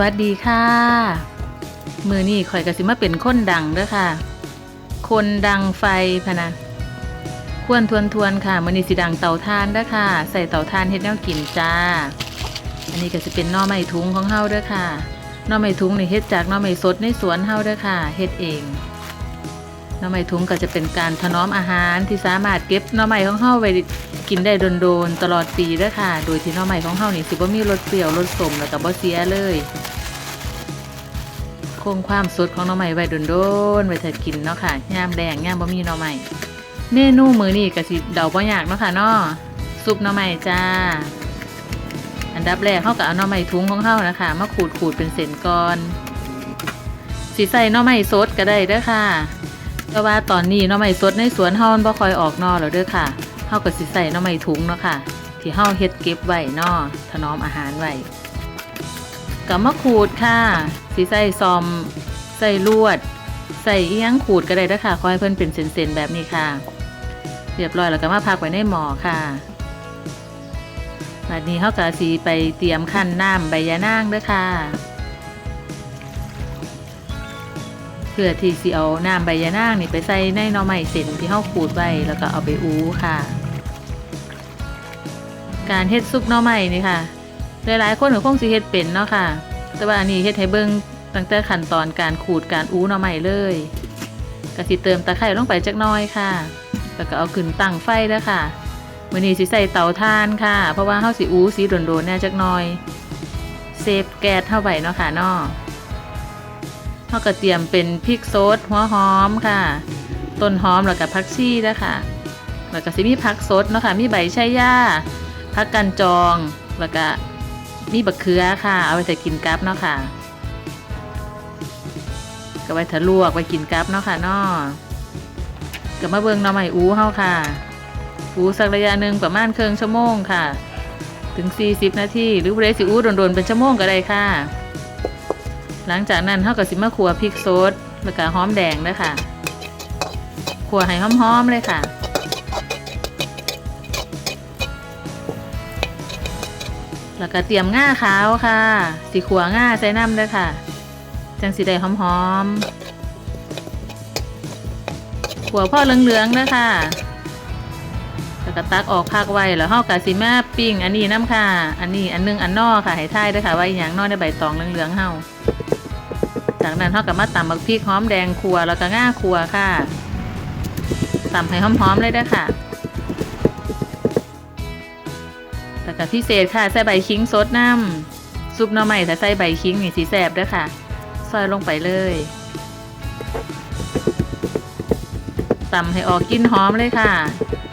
วัสดีค่ะ มือนี่ข่อยกะสิมาเป็นคนดังเด้อค่ะ คนดังไฟพะนะควรทวนทวนๆค่ะมือนี่สิดังเตาทานเด้อค่ะ ใส่เตาทานเฮ็ดแนวกินจ้า อันนี้ก็จะเป็นน่อไม้ทุงของเฮาเด้อค่ะน่อไม้ทุงนี่เฮ็ดจากน่อไม้สดในสวนเฮาเด้อค่ะ เฮ็ดเอง หน่อไม้ทุงก็จะเป็นการถนอมอาหารที่สามารถเก็บหน่อไม้ของเฮาไว้กินได้โดนๆตลอดปีด้อค่ะ โดยที่หน่อไม้ของเฮานี่สิบ่มีรสเปรี้ยวรสสมแล้วก็บ่เสียเลยคงความสดของหน่อไม้ไว้โดนๆไว้ถ้ากินเนาะค่ะยามแดงยามบ่มีหน่อไม้เมนูมื้อนี้ก็สิเดาบ่ยากเนาะค่ะเนาะซุปหน่อไม้จ้า อันดับแรกเขาก็เอาหน่อไม้ทุงของเขานะคะมาขูดขูดเป็นเศษก่อนสีใส่หน่อไม้สดก็ได้เด้อค่ะ เพราะว่าตอนนี้หน่อไม้สดในสวนเฮามันบ่ค่อยออกนอแล้วเด้อค่ะเฮาก็สิใส่หน่อไม้ทุงเนาะค่ะ ที่เฮาเฮ็ดเก็บไว้นอถนอมอาหารไว้ก็มาขูดค่ะสิใส่ซอมใส่ลวด ใส่เอียงขูดก็ได้เด้อค่ะขอให้เพิ่นเป็นเส้นๆแบบนี้ค่ะ เรียบร้อยแล้วก็มาพักไว้ในหม้อค่ะบัดนี้เขากะสีไปเตรียมขั้นน้ำใบยะนางเด้อค่ะ พื่อที่สิเอาน้ำใบยะนางนี่ไปใส่ในหน่อไม้เส้นที่เขาขูดไว้แล้วก็เอาไปอู้ค่ะ การเฮ็ดซุปหน่อไม้นี่ค่ะ หลายๆคนก็คงสิเฮ็ดเป็นเนาะค่ะ แต่ว่าอันนี้เฮ็ดให้เบิ่งตั้งแต่ขั้นตอนการขูดการอู้หน่อไม้เลยก็สิเติมตะไคร้ลงไปจักน้อยค่ะ แล้วก็เอาขึ้นตั้งไฟเด้อค่ะมื้อนี้สิใส่เตาถ่านค่ะ เพราะว่าเฮาสิอู้สีโดนๆแน่จักน่อย เซฟแก๊สเท่าไว้เนาะค่ะเนาะ เฮาก็เตรียมเป็นพริกสดหัวหอมค่ะ ต้นหอมแล้วก็ผักชีนะคะแล้วก็สิมีผักสดเนาะค่ะมีใบชะย่าผักกันจองแล้วก็มีบักเขือค่ะ เอาไปใส่กินกับเนาะค่ะก็ไว้ทะลวกไว้กินกับเนาะค่ะเนาะก็มาเบิ่งหน่อไม้อู้เฮาค่ะอูสักระยะหนึ่งประมาณเครึ่งชั่วโมงค่ะ ถึง 40 นาทีหรือเรสิอูโดนๆเป็นชั่วโมงก็ได้ค่ะ หลังจากนั้นเขาก็สิมาขัวพริกสดแล้วก็หอมแดงด้วยค่ะขัวให้หอมๆเลยค่ะแล้วก็เตรียมง่าขาวค่ะ สีขัวง่าใส่น้ำด้วยค่ะ จังสีได้หอมๆขัวพ่อเหลืองๆด้วยค่ะแล้วก็ตักออกพักไว้แล้วเฮากะสิมาปิ้ง อันนี้น้ำค่ะ อันนี้อันหนึงอันนอค่ะให้ทายด้วยค่ะว่าอย่างนอในใบตองเหลืองๆเฮา จากนั้นเฮาก็มาตำบักพริกหอมแดงขัวแล้วก็ง่าขัวค่ะตำให้หอมๆเลยเด้อค่ะแล้วก็พิเศษค่ะใส่ใบขิงสดน้ำซุปหน่อไม้ถ้าใส่ใบขิงนี่สีแสบเด้อค่ะ ซอยลงไปเลยตำให้ออกกลิ่นหอมเลยค่ะ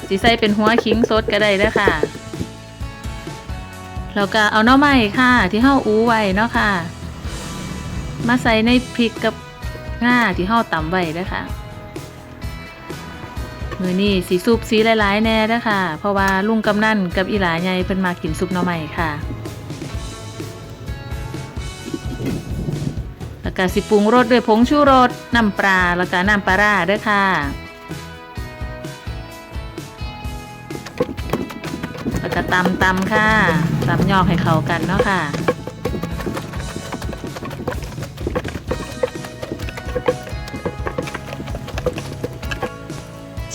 สีใส่เป็นหัวขิงสดก็ได้เด้อค่ะแล้วก็เอาหน่อไม้ค่ะ ที่เฮาอู้ไว้เนาะค่ะ มาใส่ในพริกกับง่าที่เฮาตำไว้ด้ค่ะ มือนี้สีซุปสีหลายๆ แน่เด้ค่ะ เพราะว่าลุงกำนันกับอีหลาใหญ่เพิ่นมากินซุปหน่อไม้ค่ะแล้วก็สิปรุงรสด้วยผงชูรสน้ำปลาแล้วก็น้ำปลาร้าด้อค่ะแล้วก็ตำตำค่ะตำยอกให้เข้ากันเนาะค่ะ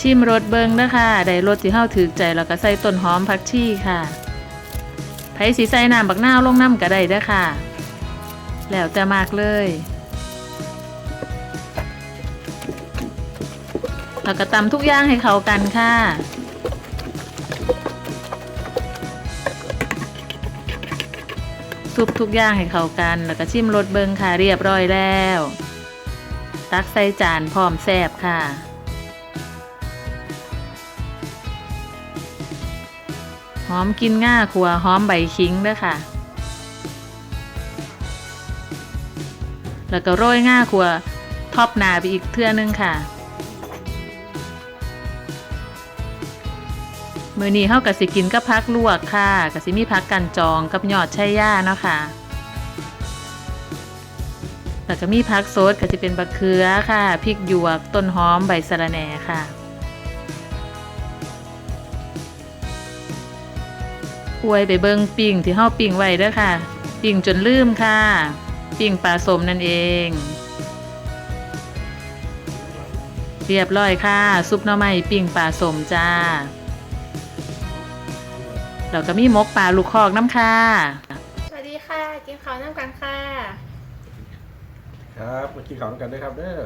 ชิมรสเบิงเด้ค่ะได้รสที่เฮาถือใจแล้วก็ใส่ต้นหอมผักชีค่ะไผสีใส่น้ำบักนาวลงน้ำก็ได้ด้ค่ะ แล้วจะมากเลย แล้วก็ตำทุกอย่างให้เข้ากันค่ะซุปทุกอย่างให้เข้ากัน แล้วก็ชิมรสเบิงค่ะเรียบร้อยแล้ว ตักใส่จานพร้อมแซ่บค่ะ อมกินง่าขัวหอมใบขิงด้วยค่ะ แล้วก็โรยง่าขัวท็อปหนาไปอีกเทื่อนึงค่ะมือนี้เขากับสิกินกับพักลวกค่ะกับสิมีพักกันจองกับยอดชายย่าเนาะค่ะแล้วก็มีพักโซดก็จะเป็นบักเขือค่ะพริกหยวกต้นหอมใบสะระแหน่ค่ะ อวยไปเบิงปิ่งที่เฮาปิ่งไว้เด้อค่ะ ปิ่งจนลืมค่ะ ปิ้งปลาสมนั่นเอง เรียบร้อยค่ะ ซุปหน่อไม้ปิ้งปลาสมจ้าแล้วก็มีหมกปลาลูกคอกน้ำค่ะ สวัสดีค่ะ กินข้าวน้ำกันค่ะ ครับมากินข้าวกันด้วยครับเด้อ